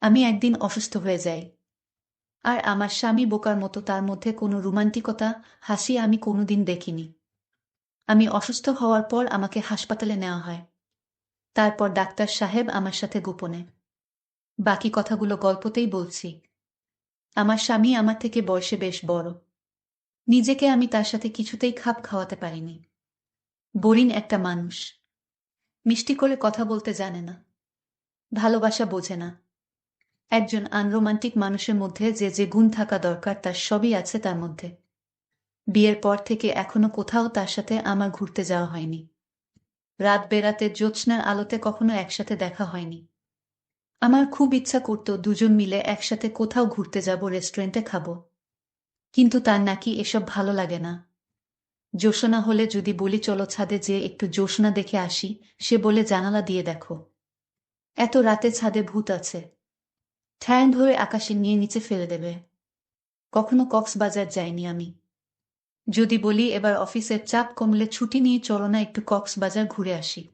আমি একদিন অসুস্থ হয়ে যাই। আর আমার স্বামী বোকার মতো তার মধ্যে কোনো রোমান্টিকতা, হাসি আমি কোনোদিন দেখিনি। আমি অসুস্থ হওয়ার পর আমাকে হাসপাতালে নেওয়া হয়। তারপর ডাক্তার সাহেব আমার সাথে গোপনে। বাকি কথাগুলো গল্পতেই বলছি। আমার স্বামী আমার থেকে বয়সে বেশ বড়। নিজেকে আমি তার সাথে কিছুতেই খাপ খাওয়াতে পারিনি। বোরিং একটা মানুষ। মিষ্টি করে কথা বলতে জানে না। ভালোবাসা বোঝে না। একজন আনরোমান্টিক মানুষের মধ্যে যে যে গুণ থাকা দরকার তার সবই আছে তার মধ্যে। বিয়ের পর থেকে এখনও কোথাও তার সাথে আমার ঘুরতে যাওয়া হয়নি। রাত বেরাতে জ্যোৎস্নার আলোতে কখনো একসাথে দেখা হয়নি। আমার খুব ইচ্ছা করত দুজন মিলে একসাথে কোথাও ঘুরতে যাব, রেস্টুরেন্টে খাব। কিন্তু তার নাকি এসব ভালো লাগে না। জোসনা হলে যদি বলি, চলো ছাদে যে একটু জোসনা দেখে আসি। সে বলে, জানালা দিয়ে দেখো। এত রাতে ছাদে ভূত আছে। ঠ্যাং ধরে আকাশে নিয়ে নিচে ফেলে দেবে। কখনো কক্সবাজার যাইনি আমি। যদি বলি এবার অফিসের চাপ কমলে ছুটি নিয়ে চলো না একটু কক্সবাজার ঘুরে আসি।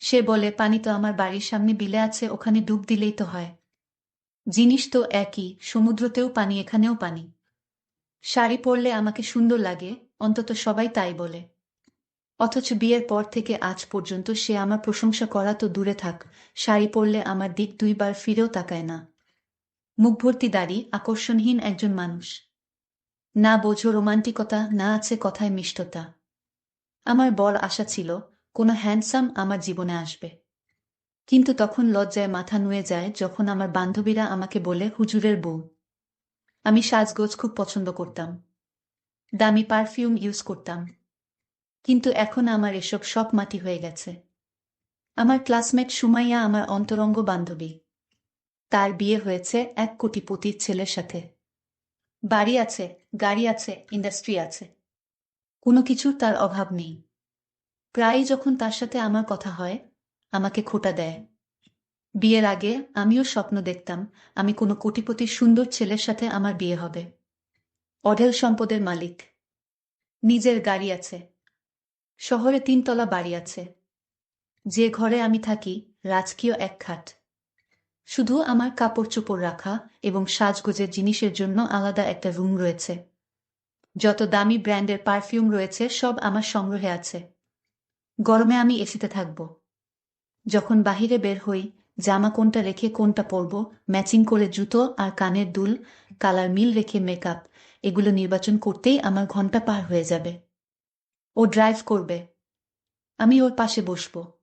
সে বলে, পানি তো আমার বাড়ির সামনে বিলে আছে, ওখানে ডুব দিলেই তো হয়। জিনিস তো একই, সমুদ্রতেও পানি, এখানেও পানি। শাড়ি পরলে আমাকে সুন্দর লাগে, অন্তত সবাই তাই বলে। অথচ বিয়ের পর থেকে আজ পর্যন্ত সে আমার প্রশংসা করা তো দূরে থাক, শাড়ি পরলে আমার দিক দুইবার ফিরেও তাকায় না। মুখ ভর্তি দাড়ি আকর্ষণহীন একজন মানুষ। না বোঝো রোমান্টিকতা, না আছে কথায় মিষ্টতা। আমার বর আশা ছিল, কোনো হ্যান্ডসাম আমার জীবনে আসবে। কিন্তু তখন লজ্জায় মাথা নুয়ে যায় যখন আমার বান্ধবীরা আমাকে বলে, হুজুরের বউ। আমি সাজগোজ খুব পছন্দ করতাম। দামি পারফিউম ইউজ করতাম। কিন্তু এখন আমার এসব সব মাটি হয়ে গেছে। আমার ক্লাসমেট সুমাইয়া আমার অন্তরঙ্গ বান্ধবী। তার বিয়ে হয়েছে এক কোটিপতির ছেলের সাথে। বাড়ি আছে, গাড়ি আছে ইন্ডাস্ট্রি আছে। কোনো কিছুর তার অভাব নেই। প্রায়ই যখন তার সাথে আমার কথা হয়, আমাকে খোটা দেয়। বিয়ের আগে আমিও স্বপ্ন দেখতাম, আমি কোনো কোটিপতির সুন্দর ছেলের সাথে আমার বিয়ে হবে। অঢেল সম্পদের মালিক। নিজের গাড়ি আছে। শহরে তিনতলা বাড়ি আছে। যে ঘরে আমি থাকি, রাজকীয় এক খাট। শুধু আমার কাপড় চোপড় রাখা এবং সাজগোজের জিনিসের জন্য আলাদা একটা রুম রয়েছে। যত দামি ব্র্যান্ডের পারফিউম রয়েছে, সব আমার সংগ্রহে আছে। গরমে আমি এসিতে থাকব। যখন বাহিরে বের হই, জামা কোনটা রেখে কোনটা পরব ম্যাচিং করে জুতো আর কানের দুল কালার মিল রেখে মেকআপ এগুলো নির্বাচন করতেই আমার ঘণ্টা পার হয়ে যাবে। ও ড্রাইভ করবে। আমি ওর পাশে বসব।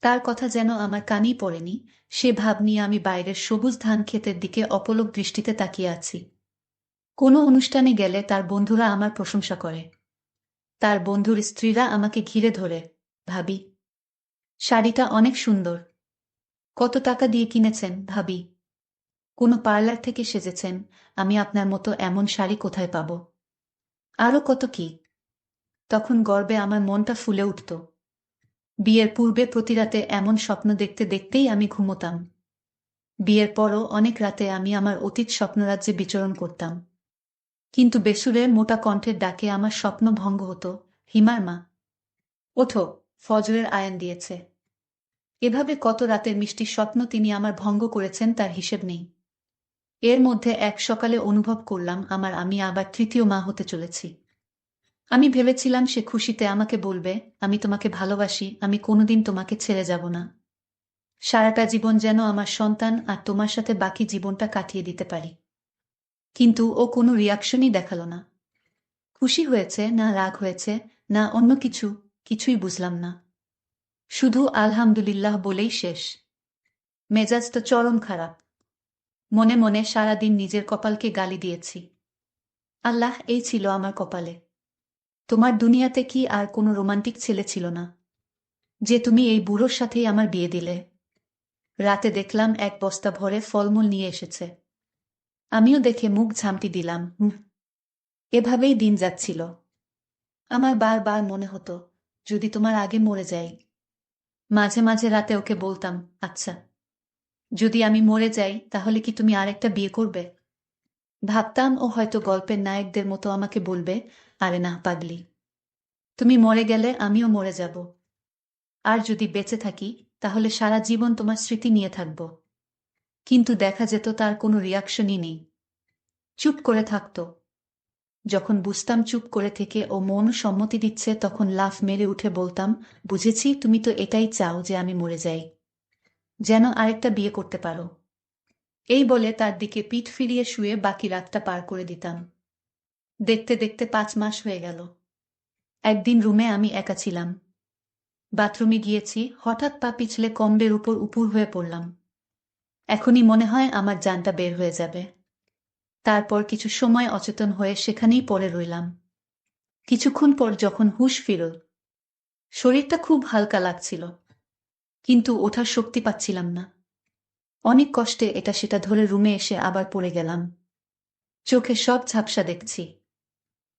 তার কথা যেন আমার কানই পড়েনি, সে ভাব নিয়ে আমি বাইরের সবুজ ধান ক্ষেতের দিকে অপলক দৃষ্টিতে তাকিয়ে আছি। কোনো অনুষ্ঠানে গেলে তার বন্ধুরা আমার প্রশংসা করে। তার বন্ধুর স্ত্রীরা আমাকে ঘিরে ধরে, ভাবি, শাড়িটা অনেক সুন্দর। কত টাকা দিয়ে কিনেছেন, ভাবি? কোনো পার্লার থেকে সেজেছেন, আমি আপনার মতো এমন শাড়ি কোথায় পাব? আরও কত কি? তখন গর্বে আমার মনটা ফুলে উঠত। বিয়ের পূর্বে প্রতি রাতে এমন স্বপ্ন দেখতে দেখতেই আমি ঘুমোতাম। বিয়ের পরও অনেক রাতে আমি আমার অতীত স্বপ্নরাজ্যে বিচরণ করতাম। কিন্তু বেসুরে মোটা কণ্ঠের ডাকে আমার স্বপ্ন ভঙ্গ হতো। হিমার মা, ওঠো, ফজরের আয়ান দিয়েছে। এভাবে কত রাতের মিষ্টি স্বপ্ন তিনি আমার ভঙ্গ করেছেন তার হিসেব নেই। এর মধ্যে এক সকালে অনুভব করলাম আমার আমি আবার তৃতীয় মা হতে চলেছি। আমি ভেবেছিলাম সে খুশিতে আমাকে বলবে, আমি তোমাকে ভালোবাসি, আমি কোনোদিন তোমাকে ছেড়ে যাব না। সারাটা জীবন যেন আমার সন্তান আর তোমার সাথে বাকি জীবনটা কাটিয়ে দিতে পারি। কিন্তু ও কোনো রিয়াকশনই দেখাল না। খুশি হয়েছে, না রাগ হয়েছে, না অন্য কিছু, কিছুই বুঝলাম না। শুধু আলহামদুলিল্লাহ বলেই শেষ। মেজাজ তো চরম খারাপ। মনে মনে সারাদিন নিজের কপালকে গালি দিয়েছি। আল্লাহ, এই ছিল আমার কপালে। তোমার দুনিয়াতে কি আর কোনো রোমান্টিক ছেলে ছিল না? যে তুমি এই বুড়োর সাথেই আমার বিয়ে দিলে। রাতে দেখলাম এক বস্তা ভরে ফলমূল নিয়ে এসেছে। আমিও দেখে মুখ ঝামটি দিলাম এভাবেই দিন যাচ্ছিল। আমার বারবার মনে হতো, যদি তোমার আগে মরে যাই। মাঝে মাঝে রাতে ওকে বলতাম আচ্ছা যদি আমি মরে যাই, তাহলে কি তুমি আরেকটা বিয়ে করবে? ভাবতাম ও হয়তো গল্পের নায়কদের মতো আমাকে বলবে আরে না, পাগলি। তুমি মরে গেলে আমিও মরে যাব। আর যদি বেঁচে থাকি, তাহলে সারা জীবন তোমার স্মৃতি নিয়ে থাকব। কিন্তু দেখা যেত তার কোনো রিয়াকশনই নেই। চুপ করে থাকত। যখন বুঝতাম চুপ করে থেকে ও মন সম্মতি দিচ্ছে, তখন লাফ মেরে উঠে বলতাম, বুঝেছি, তুমি তো এটাই চাও যে আমি মরে যাই। যেন আরেকটা বিয়ে করতে পারো। এই বলে তার দিকে পিঠ ফিরিয়ে শুয়ে বাকি রাতটা পার করে দিতাম। দেখতে দেখতে পাঁচ মাস হয়ে গেল। একদিন রুমে আমি একা ছিলাম। বাথরুমে গিয়েছি, হঠাৎ পা পিছলে কম্বের উপর উপুর হয়ে পড়লাম। এখনই মনে হয় আমার জানটা বের হয়ে যাবে। তারপর কিছু সময় অচেতন হয়ে সেখানেই পড়ে রইলাম। কিছুক্ষণ পর যখন হুশ ফিরল, শরীরটা খুব হালকা লাগছিল, কিন্তু ওঠার শক্তি পাচ্ছিলাম না। অনেক কষ্টে এটা সেটা ধরে রুমে এসে আবার পড়ে গেলাম। চোখে সব ঝাপসা দেখছি।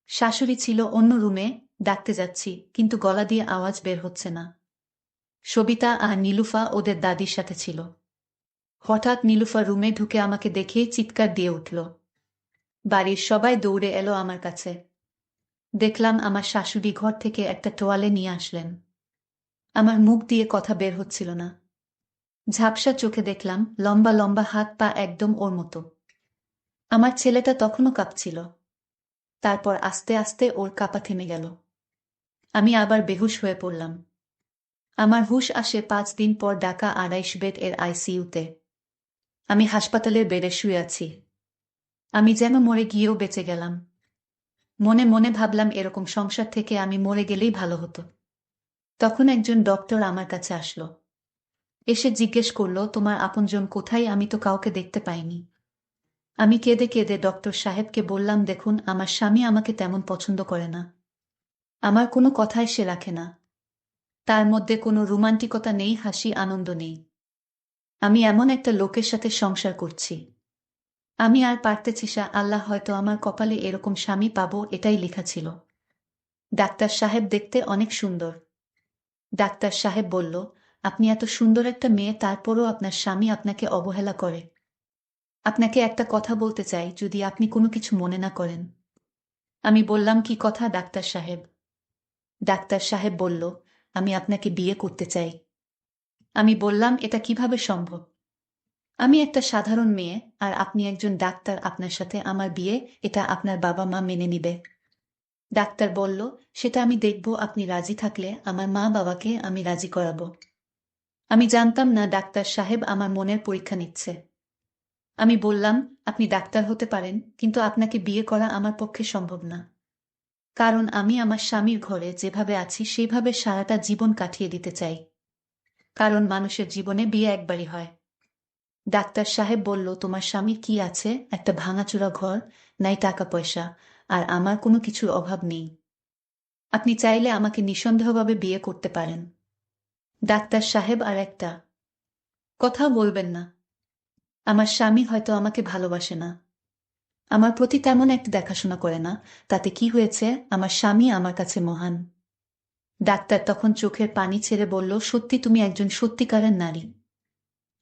শাশুড়ি ছিল অন্য রুমে, ডাকতে যাচ্ছি, কিন্তু গলা দিয়ে আওয়াজ বের হচ্ছে না। সবিতা আর নীলুফা ওদের দাদির সাথে ছিল। হঠাৎ নীলুফা রুমে ঢুকে আমাকে দেখে চিৎকার দিয়ে উঠল। বাড়ির সবাই দৌড়ে এলো আমার কাছে। দেখলাম আমার শাশুড়ি ঘর থেকে একটা টোয়ালে নিয়ে আসলেন। আমার মুখ দিয়ে কথা বের হচ্ছিল না। ঝাপসা চোখে দেখলাম লম্বা লম্বা হাত পা একদম ওর মতো। আমার ছেলেটা তখনও কাঁপছিল। তারপর আস্তে আস্তে ওর কাপা থেমে গেল। আমি আবার বেহুশ হয়ে পড়লাম। আমার হুশ আসে পাঁচ দিন পর ডাকা আড়াইশ বেড এর আইসিইউতে। আমি হাসপাতালের বেডে শুয়ে আছি। আমি যেন মরে গিয়েও বেঁচে গেলাম। মনে মনে ভাবলাম এরকম সংসার থেকে আমি মরে গেলেই ভালো হতো। তখন একজন ডক্টর আমার কাছে আসলো। এসে জিজ্ঞেস করল, তোমার আপনজন কোথায়? আমি তো কাউকে দেখতে পাইনি। আমি কেঁদে কেঁদে ডক্টর সাহেবকে বললাম, দেখুন, আমার স্বামী আমাকে তেমন পছন্দ করে না। আমার কোনো কথাই সে রাখে না। তার মধ্যে কোনো রোমান্টিকতা নেই, হাসি, আনন্দ নেই। আমি এমন একটা লোকের সাথে সংসার করছি। আমি আর পারতেছি সা, আল্লাহ হয়তো আমার কপালে এরকম স্বামী পাবো, এটাই লেখা ছিল। ডাক্তার সাহেব দেখতে অনেক সুন্দর। ডাক্তার সাহেব বলল, আপনি এত সুন্দর একটা মেয়ে, তারপরও আপনার স্বামী আপনাকে অবহেলা করে। আপনাকে একটা কথা বলতে চাই, যদি আপনি কোনো কিছু মনে না করেন। আমি বললাম, কি কথা? ডাক্তার সাহেব। ডাক্তার সাহেব বলল, আমি আপনাকে বিয়ে করতে চাই। আমি বললাম, এটা কীভাবে সম্ভব? আমি একটা সাধারণ মেয়ে, আর আপনি একজন ডাক্তার আপনার সাথে আমার বিয়ে, এটা আপনার বাবা মা মেনে নিবে। ডাক্তার বলল, সেটা আমি দেখব, আপনি রাজি থাকলে আমার মা বাবাকে আমি রাজি করাবো। আমি জানতাম, না, ডাক্তার সাহেব আমার মনের পরীক্ষা নিচ্ছে। আমি বললাম, আপনি ডাক্তার হতে পারেন, কিন্তু আপনাকে বিয়ে করা আমার পক্ষে সম্ভব না। কারণ আমি আমার স্বামীর ঘরে যেভাবে আছি, সেইভাবে সারাটা জীবন কাটিয়ে দিতে চাই। কারণ মানুষের জীবনে বিয়ে একবারই হয়। ডাক্তার সাহেব বলল, তোমার স্বামীর কি আছে? একটা ভাঙাচোরা ঘর, নাই টাকা পয়সা আর আমার কোনো কিছুর অভাব নেই। আপনি চাইলে আমাকে নিঃসন্দেহভাবে বিয়ে করতে পারেন। ডাক্তার সাহেব আর একটা, কথাও বলবেন না। আমার স্বামী হয়তো আমাকে ভালোবাসে না। আমার প্রতি তেমন একটা দেখাশোনা করে না, তাতে কি হয়েছে? আমার স্বামী আমার কাছে মহান। ডাক্তার তখন চোখের পানি ছেড়ে বলল, সত্যি তুমি একজন সত্যিকারের নারী।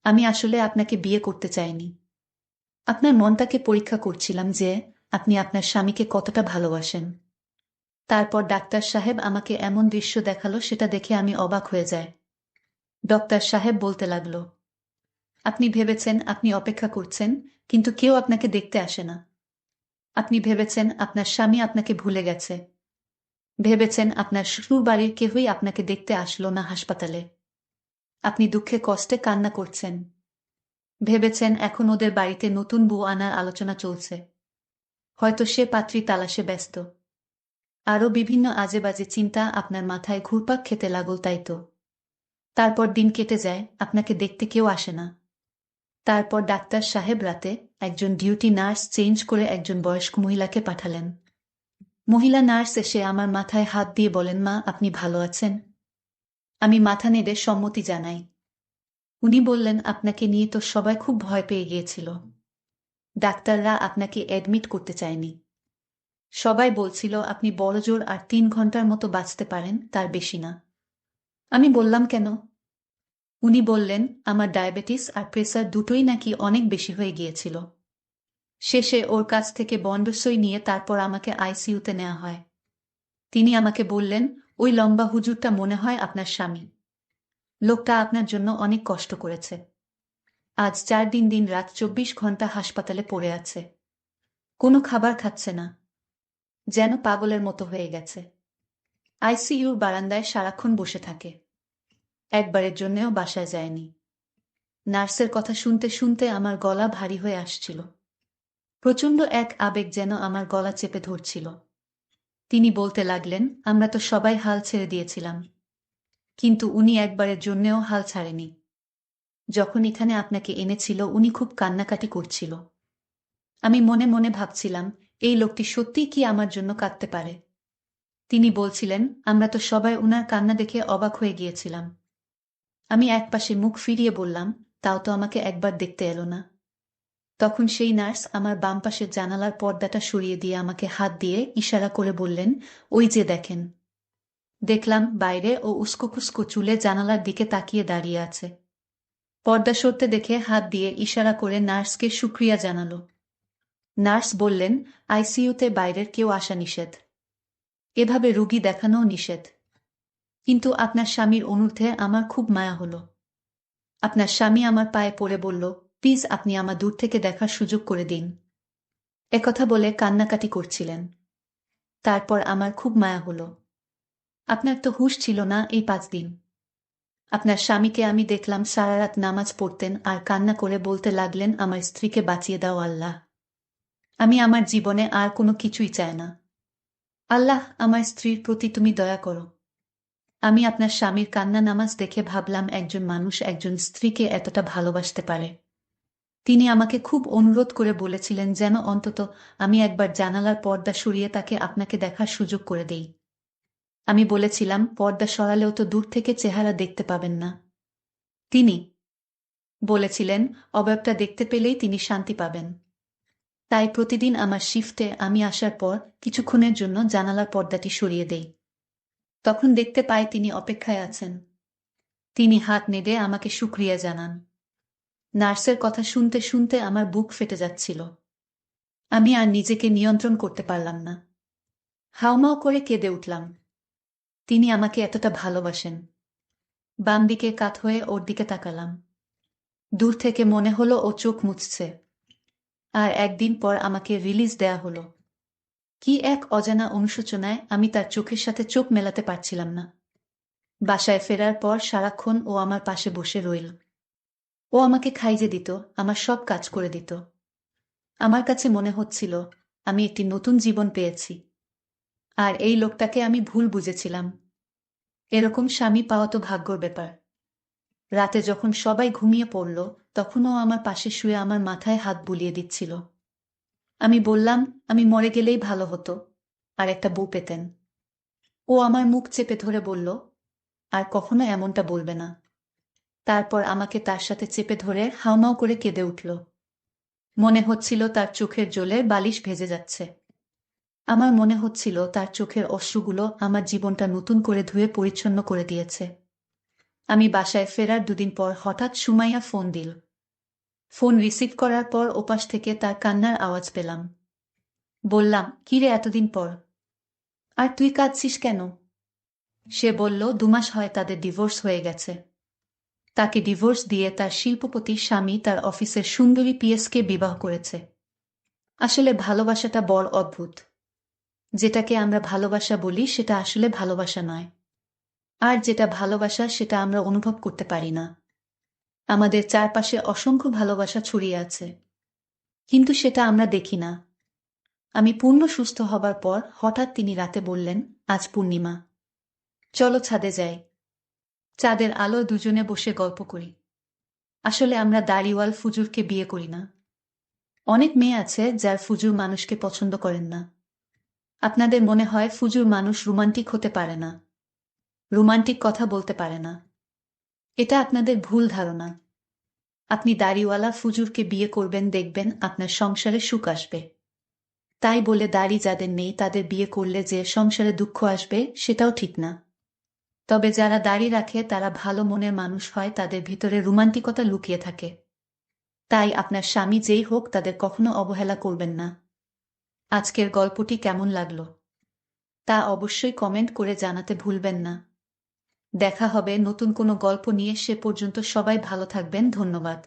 আমি আসলে আপনাকে বিয়ে করতে চাইনি। আপনার মনটাকে পরীক্ষা করছিলাম যে আপনি আপনার স্বামীকে কতটা ভালোবাসেন। তারপর ডাক্তার সাহেব আমাকে এমন দৃশ্য দেখাল, সেটা দেখে আমি অবাক হয়ে যায় ডক্টর সাহেব বলতে লাগল আপনি ভেবেছেন আপনি অপেক্ষা করছেন, কিন্তু কেউ আপনাকে দেখতে আসে না। আপনি ভেবেছেন আপনার স্বামী আপনাকে ভুলে গেছে। ভেবেছেন আপনার শ্বশুর বাড়ির কেউই আপনাকে দেখতে আসলো না হাসপাতালে। আপনি দুঃখে কষ্টে কান্না করছেন। ভেবেছেন এখন ওদের বাড়িতে নতুন বউ আনার আলোচনা চলছে। হয়তো সে পাত্রী তালাশে ব্যস্ত। আরও বিভিন্ন আজে বাজে চিন্তা আপনার মাথায় ঘুরপাক খেতে লাগল তাই তো। তারপর দিন কেটে যায়, আপনাকে দেখতে কেউ আসে না। তারপর ডাক্তার সাহেব রাতে একজন ডিউটি নার্স চেঞ্জ করে একজন বয়স্ক মহিলাকে পাঠালেন। মহিলা নার্স এসে আমার মাথায় হাত দিয়ে বলেন, মা, আপনি ভালো আছেন? আমি মাথা নেড়ে সম্মতি জানাই। উনি বললেন, আপনাকে নিয়ে তো সবাই খুব ভয় পেয়ে গিয়েছিল। ডাক্তাররা আপনাকে অ্যাডমিট করতে চায়নি। সবাই বলছিল, আপনি বড়জোর আর তিন ঘণ্টার মতো বাঁচতে পারেন, তার বেশি না। আমি বললাম, কেন? উনি বললেন, আমার ডায়াবেটিস আর প্রেসার দুটোই নাকি অনেক বেশি হয়ে গিয়েছিল। শেষে ওর কাছ থেকে বন্ডসই নিয়ে তারপর আমাকে আইসিইউতে নেওয়া হয়। তিনি আমাকে বললেন, ওই লম্বা হুজুরটা মনে হয় আপনার স্বামী। লোকটা আপনার জন্য অনেক কষ্ট করেছে। আজ চার দিন দিন রাত চব্বিশ ঘণ্টা হাসপাতালে পড়ে আছে। কোনো খাবার খাচ্ছে না। যেন পাগলের মতো হয়ে গেছে। আইসিইউর বারান্দায় সারাক্ষণ বসে থাকে। একবারের জন্যেও বাসায় যায়নি। নার্সের কথা শুনতে শুনতে আমার গলা ভারী হয়ে আসছিল। প্রচণ্ড এক আবেগ যেন আমার গলা চেপে ধরছিল। তিনি বলতে লাগলেন, আমরা তো সবাই হাল ছেড়ে দিয়েছিলাম। কিন্তু উনি একবারের জন্যেও হাল ছাড়েনি। যখন এখানে আপনাকে এনেছিল, উনি খুব কান্নাকাটি করছিল। আমি মনে মনে ভাবছিলাম, এই লোকটি সত্যিই কি আমার জন্য কাঁদতে পারে? তিনি বলছিলেন, আমরা তো সবাই উনার কান্না দেখে অবাক হয়ে গিয়েছিলাম। আমি একপাশে মুখ ফিরিয়ে বললাম, তাও তো আমাকে একবার দেখতে এলো না। তখন সেই নার্স আমার বাম পাশের জানালার পর্দাটা সরিয়ে দিয়ে আমাকে হাত দিয়ে ইশারা করে বললেন, ওই যে দেখেন। দেখলাম বাইরে ও উস্কো উস্কোখুস্কো চুলে জানালার দিকে তাকিয়ে দাঁড়িয়ে আছে। পর্দা সরতে দেখে হাত দিয়ে ইশারা করে নার্সকে সুক্রিয়া জানালো। নার্স বললেন, আইসিইউতে বাইরের কেউ আসা নিষেধ। এভাবে রুগী দেখানোও নিষেধ। কিন্তু আপনার স্বামীর অনুর্ধে আমার খুব মায়া হলো। আপনার স্বামী আমার পায়ে পড়ে বলল, প্লিজ আপনি আমার দূর থেকে দেখার সুযোগ করে দিন। একথা বলে কান্নাকাটি করছিলেন। তারপর আমার খুব মায়া হলো। আপনার তো হুশ ছিল না এই পাঁচ দিন। আপনার স্বামীকে আমি দেখলাম সারা রাত নামাজ পড়তেন আর কান্না করে বলতে লাগলেন, আমার স্ত্রীকে বাঁচিয়ে দাও আল্লাহ। আমি আমার জীবনে আর কোনো কিছুই চাই না। আল্লাহ, আমার স্ত্রীর প্রতি তুমি দয়া করো। আমি আপনার স্বামীর কান্না নামাজ দেখে ভাবলাম একজন মানুষ একজন স্ত্রীকে এতটা ভালোবাসতে পারে। তিনি আমাকে খুব অনুরোধ করে বলেছিলেন যেন অন্তত আমি একবার জানালার পর্দা সরিয়ে তাকে আপনাকে দেখার সুযোগ করে দেই। আমি বলেছিলাম, পর্দা সরালেও তো দূর থেকে চেহারা দেখতে পাবেন না। তিনি বলেছিলেন, অবয়বটা দেখতে পেলেই তিনি শান্তি পাবেন। তাই প্রতিদিন আমার শিফটে আমি আসার পর কিছুক্ষণের জন্য জানালার পর্দাটি সরিয়ে দেই। তখন দেখতে পাই তিনি অপেক্ষায় আছেন। তিনি হাত নেড়ে আমাকে সুক্রিয়া জানান। নার্সের কথা শুনতে শুনতে আমার বুক ফেটে যাচ্ছিল। আমি আর নিজেকে নিয়ন্ত্রণ করতে পারলাম না। হাউমাও করে কেঁদে উঠলাম। তিনি আমাকে এতটা ভালোবাসেন। বাম দিকে কাত হয়ে ওর দিকে তাকালাম। দূর থেকে মনে হলো ও চোখ মুছছে। আর একদিন পর আমাকে রিলিজ দেয়া হলো। কি এক অজানা অনুশোচনায় আমি তার চোখের সাথে চোখ মেলাতে পারছিলাম না। বাসায় ফেরার পর সারাক্ষণ ও আমার পাশে বসে রইল। ও আমাকে খাইজে দিত, আমার সব কাজ করে দিত। আমার কাছে মনে হচ্ছিল, আমি একটি নতুন জীবন পেয়েছি। আর এই লোকটাকে আমি ভুল বুঝেছিলাম। এরকম স্বামী পাওয়া তো ভাগ্যর ব্যাপার। রাতে যখন সবাই ঘুমিয়ে পড়ল, তখনও আমার পাশে শুয়ে আমার মাথায় হাত বুলিয়ে দিচ্ছিল। আমি বললাম, আমি মরে গেলেই ভালো হতো। আর একটা বউ পেতেন। ও আমার মুখ চেপে ধরে বলল, আর কখনো এমনটা বলবে না। তারপর আমাকে তার সাথে চেপে ধরে হাউমাউ করে কেঁদে উঠল। মনে হচ্ছিল তার চোখের জলে বালিশ ভেজে যাচ্ছে। আমার মনে হচ্ছিল তার চোখের অশ্রুগুলো আমার জীবনটা নতুন করে ধুয়ে পরিচ্ছন্ন করে দিয়েছে। আমি বাসায় ফেরার দুদিন পর হঠাৎ সুমাইয়া ফোন দিল। ফোন রিসিভ করার পর ওপাশ থেকে তার কান্নার আওয়াজ পেলাম। বললাম কিরে এতদিন পর? আর তুই কাঁদছিস কেন? সে বলল দুমাস হয় তাদের ডিভোর্স হয়ে গেছে। তাকে ডিভোর্স দিয়ে তার শিল্পপতি স্বামী তার অফিসের সুন্দরী পিএসকে বিবাহ করেছে। আসলে ভালোবাসাটা বড় অদ্ভুত। যেটাকে আমরা ভালোবাসা বলি, সেটা আসলে ভালোবাসা নয়। আর যেটা ভালোবাসা, সেটা আমরা অনুভব করতে পারি না। আমাদের চারপাশে অসংখ্য ভালোবাসা ছড়িয়ে আছে। কিন্তু সেটা আমরা দেখি না। আমি পূর্ণ সুস্থ হবার পর হঠাৎ তিনি রাতে বললেন, আজ পূর্ণিমা। চলো ছাদে যাই। চাঁদের আলো দুজনে বসে গল্প করি। আসলে আমরা দাড়িওয়াল ফুজুরকে বিয়ে করি না। অনেক মেয়ে আছে যার ফুজুর মানুষকে পছন্দ করেন না। আপনাদের মনে হয় ফুজুর মানুষ রোমান্টিক হতে পারে না। রোমান্টিক কথা বলতে পারে না। এটা আপনাদের ভুল ধারণা। আপনি দাড়িওয়ালা ফুজুরকে বিয়ে করবেন, দেখবেন আপনার সংসারে সুখ আসবে। তাই বলে দাড়ি যাদের নেই, তাদের বিয়ে করলে যে সংসারে দুঃখ আসবে, সেটাও ঠিক না। তবে যারা দাড়ি রাখে, তারা ভালো মনের মানুষ হয়, তাদের ভিতরে রোমান্টিকতা লুকিয়ে থাকে। তাই আপনার স্বামী যেই হোক, তাদের কখনো অবহেলা করবেন না। আজকের গল্পটি কেমন লাগল? তা অবশ্যই কমেন্ট করে জানাতে ভুলবেন না। দেখা হবে। নতুন কোনো গল্প নিয়ে সে পর্যন্ত সবাই ভালো থাকবেন। ধন্যবাদ।